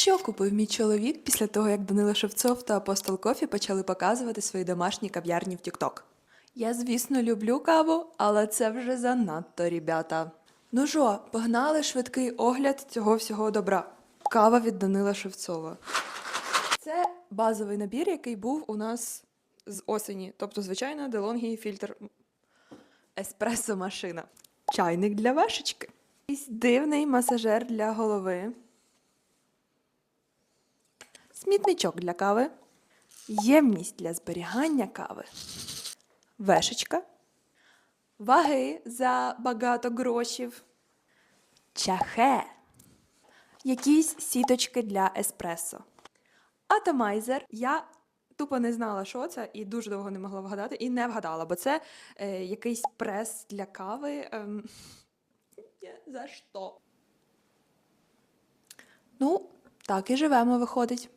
Що купив мій чоловік після того, як Данила Шевцов та Апостол Кофі почали показувати свої домашні кав'ярні в TikTok? Я, звісно, люблю каву, але це вже занадто, ребята. Ну жо, погнали швидкий огляд цього всього добра. Кава від Данила Шевцова. Це базовий набір, який був у нас з осені. Тобто, звичайно, DeLonghi фільтр еспресо машина. Чайник для вешечки. Якийсь дивний масажер для голови. Смітничок для кави. Ємність для зберігання кави. Вешечка. Ваги за багато грошів. Чахе. Якісь сіточки для еспресо. Атомайзер. Я тупо не знала, що це, і дуже довго не могла вгадати, і не вгадала, бо це е, якийсь прес для кави. Ем, за що? Ну, так і живемо, виходить.